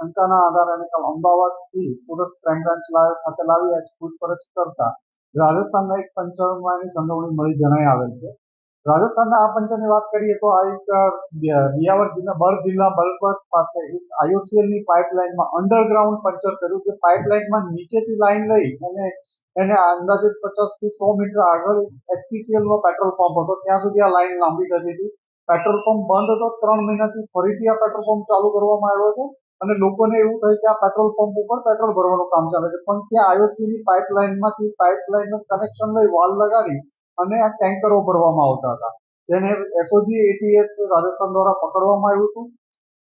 શંકાના આધારે અને કાલ અમદાવાદથી સુરત ક્રાઇમ બ્રાન્ચ ખાતે લાવી પૂછપરછ કરતા રાજસ્થાનના એક પંચરમાં એની સંડોવણી મળી જણાઈ આવેલ છે. રાજસ્થાનના આ પંચરની વાત કરીએ તો આ એક બિયાવર જિલ્લા, બર જિલ્લા બલપત પાસે એક આઈઓસીએલની પાઇપલાઇનમાં અંડરગ્રાઉન્ડ પંચર કર્યું કે પાઇપલાઇનમાં નીચેથી લાઈન લઈ અને એને અંદાજે પચાસથી સો મીટર આગળ એચપીસીએલનો પેટ્રોલ પંપ હતો. ત્યાં સુધી આ લાઇન લાંબી થતી હતી. પેટ્રોલ પંપ બંધ હતો. ત્રણ મહિનાથી ફરીથી આ પેટ્રોલ પંપ ચાલુ કરવામાં આવ્યો હતો. અને લોકોને એવું થયું કે આ પેટ્રોલ પંપ ઉપર પેટ્રોલ ભરવાનું કામ ચાલે છે. પણ ત્યાં IOC ની પાઇપલાઇનમાંથી પાઇપલાઇનનું કનેક્શન લઈ વાલ લગાડી અને આ ટેન્કરો ભરવામાં આવતા હતા. જેને એસઓજી એટીએસ રાજસ્થાન દ્વારા પકડવામાં આવ્યું હતું.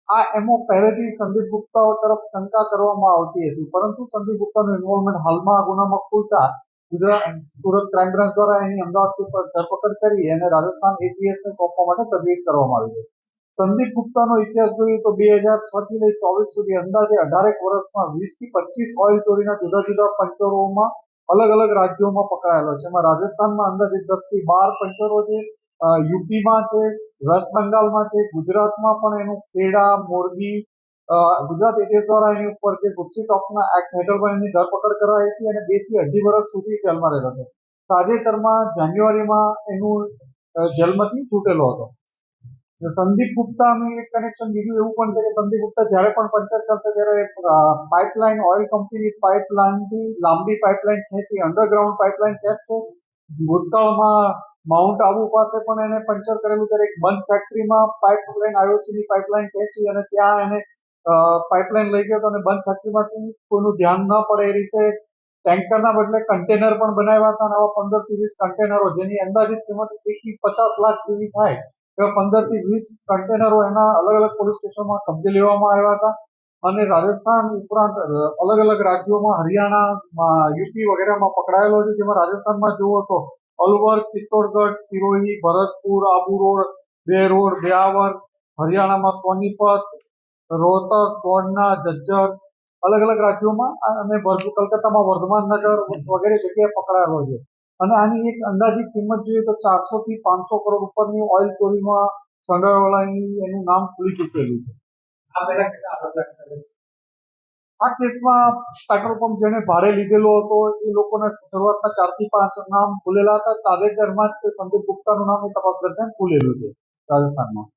આ એમાં પહેલેથી સંદીપ ગુપ્તાઓ તરફ શંકા કરવામાં આવતી હતી. પરંતુ સંદીપ ગુપ્તાનું ઇન્વોલ્વમેન્ટ હાલમાં ગુનામાં ખુલતા ગુજરાત સુરત ક્રાઇમ બ્રાન્ચ દ્વારા એની અમદાવાદ ધરપકડ કરી અને રાજસ્થાન એટીએસ ને સોંપવા માટે તજવીજ કરવામાં આવી છે સંદીપ ગુપ્તાનો ઇતિહાસ જોઈએ તો બે હજાર છ થી લઈ ચોવીસ સુધી અંદાજે અઢારેક વર્ષમાં વીસથી પચીસ ઓઇલ ચોરીના જુદા જુદા પંચરોમાં અલગ અલગ રાજ્યોમાં પકડાયેલો છે. એમાં રાજસ્થાનમાં અંદાજે દસથી બાર પંચરો છે. યુપીમાં છે, વેસ્ટ બંગાળમાં છે, ગુજરાતમાં પણ એનું ખેડા, મોરબી ગુજરાત એટીએસ દ્વારા એની ઉપર જે ગુપ્સી ટોપના એક્ટ હેઠળ પણ એની ધરપકડ કરાઈ હતી અને બેથી અઢી વર્ષ સુધી જેલમાં રહેલો હતો. તાજેતરમાં જાન્યુઆરીમાં એનું જેલમાંથી છૂટેલો હતો. સંદીપ ગુપ્તાનું એક કનેક્શન બીજું એવું પણ છે કે સંદીપ ગુપ્તા જ્યારે પણ પંચર કરશે ત્યારે પાઇપલાઇન ઓઇલ કંપનીની પાઇપલાઇનથી લાંબી પાઇપલાઇન ખેંચી અંડરગ્રાઉન્ડ પાઇપલાઇન ખેંચશે. ભૂતકાળમાં માઉન્ટ આબુ પાસે પણ એને પંચર કરેલું ત્યારે એક બંધ ફેક્ટરીમાં પાઇપલાઇન આઈઓસીની પાઇપલાઇન ખેંચી અને ત્યાં એને પાઇપલાઇન લઈ ગયો હતો અને બંધ ફેક્ટરીમાંથી કોઈનું ધ્યાન ન પડે એ રીતે ટેન્કરના બદલે કન્ટેનર પણ બનાવ્યા હતા અને આવા પંદર વીસ કન્ટેનરો જેની અંદાજિત કિંમત પચાસ લાખ જેવી થાય. એવા પંદરથી વીસ કન્ટેનરો એના અલગ અલગ પોલીસ સ્ટેશનમાં કબજે લેવામાં આવ્યા હતા અને રાજસ્થાન ઉપરાંત અલગ અલગ રાજ્યોમાં હરિયાણા યુપી વગેરેમાં પકડાયેલો છે. જેમાં રાજસ્થાનમાં જુઓ તો અલવર, ચિત્તોડગઢ સિરોહી ભરતપુર, આબુ રોડ, બે રોડ બ્યાવર હરિયાણામાં સોનીપત, રોહતક કોડના જજ્જર, અલગ અલગ રાજ્યોમાં અને કલકત્તામાં વર્ધમાન નગર વગેરે જગ્યાએ પકડાયેલો છે. અને આની એક અંદાજિત કિંમત જોઈએ તો ચારસો થી પાંચસો કરોડ ઉપરની ઓઇલ ચોરીમાં સંડોવાળાની એનું નામ ખુલી ચૂકેલું છે. આ કેસમાં પેટ્રોલ પંપ જેને ભાડે લીધેલો હતો એ લોકોના શરૂઆતના ચારથી પાંચ નામ ખુલેલા હતા. તાજેતરમાં જ સંદીપ ગુપ્તાનું નામ એ તપાસ દરમિયાન ખુલેલું છે રાજસ્થાનમાં.